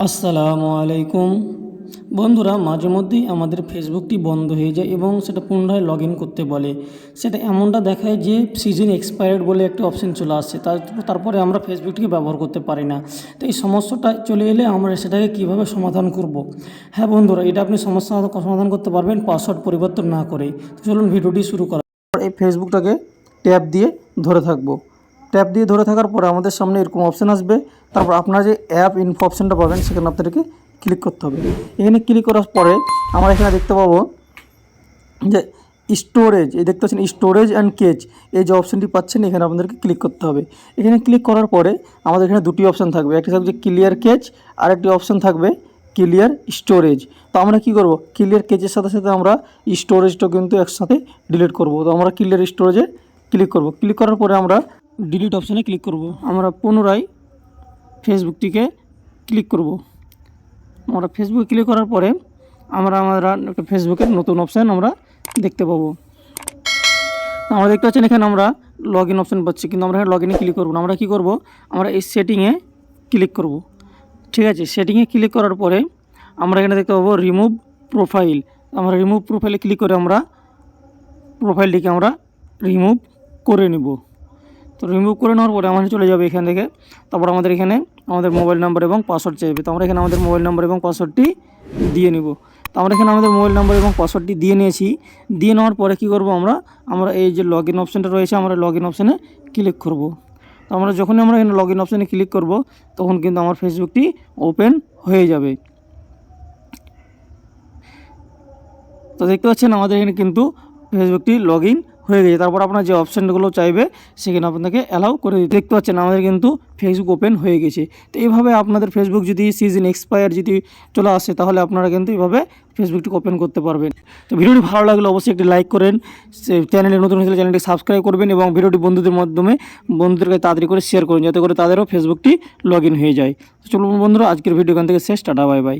আসসালামু আলাইকুম। বন্ধুরা, মাঝে মধ্যেই আমাদের ফেসবুকটি বন্ধ হয়ে যায় এবং সেটা পুনরায় লগ করতে বলে। সেটা এমনটা দেখায় যে সিজন এক্সপায়ার্ড বলে একটা অপশন চলে আসছে। তার, তারপরে আমরা ফেসবুকটিকে ব্যবহার করতে পারি না। তো এই সমস্যাটা চলে এলে আমরা সেটাকে কীভাবে সমাধান করব? হ্যাঁ বন্ধুরা, এটা আপনি সমস্যা সমাধান করতে পারবেন পাসওয়ার্ড পরিবর্তন না করে। চলুন ভিডিওটি শুরু করা এই ফেসবুকটাকে ট্যাপ দিয়ে ধরে থাকব। ট্যাপ দিয়ে ধরে থাকার পরে আমাদের সামনে এরকম অপশান আসবে। তারপর আপনারা যে অ্যাপ ইনফো অপশানটা পাবেন, সেখানে আপনাদেরকে ক্লিক করতে হবে। এখানে ক্লিক করার পরে আমরা এখানে দেখতে পাবো যে স্টোরেজ এই দেখতে পাচ্ছেন স্টোরেজ অ্যান্ড কেচ এই যে অপশানটি পাচ্ছেন, এখানে আপনাদেরকে ক্লিক করতে হবে। এখানে ক্লিক করার পরে আমাদের এখানে দুটি অপশান থাকবে। একটি থাকবে ক্লিয়ার কেচ আর একটি অপশান থাকবে ক্লিয়ার স্টোরেজ তো আমরা কি করব? ক্লিয়ার কেচের সাথে সাথে আমরা স্টোরেজটা কিন্তু একসাথে ডিলিট করব। তো আমরা ক্লিয়ার স্টোরেজে ক্লিক করব। ক্লিক করার পরে আমরা ডিলিট অপশানে ক্লিক করব। আমরা পুনরায় ফেসবুকটিকে ক্লিক করব। আমরা ফেসবুকে ক্লিক করার পরে আমরা আমরা একটা ফেসবুকের নতুন অপশান আমরা দেখতে পাবো। আমরা দেখতে পাচ্ছেন এখানে আমরা লগ ইন অপশান পাচ্ছি, কিন্তু আমরা এখানে লগ ইনে ক্লিক করব না। আমরা কী করব? আমরা এই সেটিংয়ে ক্লিক করব। ঠিক আছে সেটিংয়ে ক্লিক করার পরে আমরা এখানে দেখতে পাবো রিমুভ প্রোফাইল আমরা রিমুভ প্রোফাইলে ক্লিক করে আমরা প্রোফাইলটিকে আমরা রিমুভ করে নিব। তো রিমুভ করে নেওয়ার পরে আমাদের চলে যাবে এখান থেকে। তারপর আমাদের এখানে আমাদের মোবাইল নাম্বার এবং পাসওয়ার্ড চাইবে। তো আমরা এখানে আমাদের মোবাইল নাম্বার এবং পাসওয়ার্ডটি দিয়ে নিব। তো আমরা এখানে আমাদের মোবাইল নাম্বার এবং পাসওয়ার্ডটি দিয়ে নিয়েছি। দিয়ে নেওয়ার পরে কী করব আমরা? আমরা এই যে লগ ইন অপশানটা রয়েছে, আমরা লগ ইন অপশানে ক্লিক করব। তো আমরা যখনই আমরা এখানে লগ ইন অপশানে ক্লিক করব, তখন কিন্তু আমার ফেসবুকটি ওপেন হয়ে যাবে। তো দেখতে পাচ্ছেন আমাদের এখানে কিন্তু ফেসবুকটি লগ ইন হয়ে গেছে। তারপর আপনার যে অপশানগুলো চাইবে, সেখানে আপনাকে অ্যালাউ করে দিতে। দেখতে পাচ্ছেন, আমাদের কিন্তু ফেসবুক ওপেন হয়ে গেছে। তো এইভাবে আপনাদের ফেসবুক যদি সিজন এক্সপায়ার যদি চলে আসে, তাহলে আপনারা কিন্তু এইভাবে ফেসবুকটি ওপেন করতে পারবেন। তো ভিডিওটি ভালো লাগলে অবশ্যই একটি লাইক করেন। চ্যানেলে নতুন হলে চ্যানেলটি সাবস্ক্রাইব করবেন এবং ভিডিওটি বন্ধুদের মাধ্যমে বন্ধুদেরকে তাড়াতাড়ি করে শেয়ার করুন, যাতে করে তাদেরও ফেসবুকটি লগ হয়ে যায়। তো চলুন বন্ধুরা, আজকের ভিডিও এখান থেকে শেষ। Tata bye bye